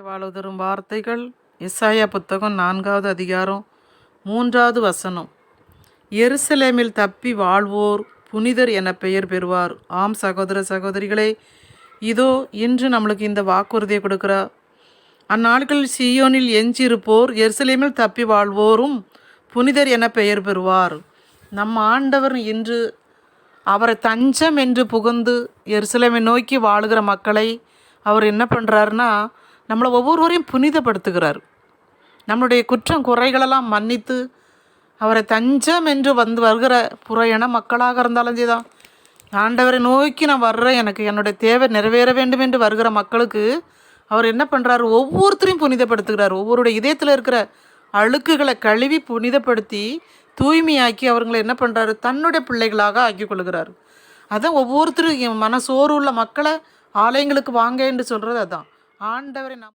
வாழ்வதரும் வார்த்தைகள். இசாயா புத்தகம் நான்காவது அதிகாரம் மூன்றாவது வசனம். எருசலேமில் தப்பி வாழ்வோர் புனிதர் என பெயர் பெறுவார். ஆம் சகோதர சகோதரிகளே இதோ இன்று நம்மளுக்கு இந்த வாக்குறுதியை கொடுக்கிறார் அந்நாட்களில் சியோனில் எஞ்சியிருப்போர் எருசலேமில் தப்பி வாழ்வோரும் புனிதர் என பெயர் பெறுவார். நம் ஆண்டவர் இன்று அவரை தஞ்சம் என்று புகுந்து எருசலேமை நோக்கி வாழுகிற மக்களை அவர் என்ன பண்ணுறாருன்னா நம்மளை ஒவ்வொருவரையும் புனிதப்படுத்துகிறார். நம்மளுடைய குற்றம் குறைகளெல்லாம் மன்னித்து அவரை தஞ்சம் என்று வந்து வருகிற புறையன மக்களாக இருந்தாலும் சரிதான் ஆண்டவரை நோக்கி நான் வர்றேன். எனக்கு என்னுடைய தேவை நிறைவேற வேண்டும் என்று வருகிற மக்களுக்கு அவர் என்ன பண்ணுறாரு ஒவ்வொருத்தரையும் புனிதப்படுத்துகிறார். ஒவ்வொருடைய இதயத்தில் இருக்கிற அழுக்குகளை கழுவி புனிதப்படுத்தி தூய்மையாக்கி அவர்களை என்ன பண்ணுறாரு தன்னுடைய பிள்ளைகளாக ஆக்கி கொள்கிறார். அதான் ஒவ்வொருத்தரும் என் உள்ள மக்களை ஆலயங்களுக்கு வாங்க என்று சொல்கிறது அதான். ஆண்டவரை நாம்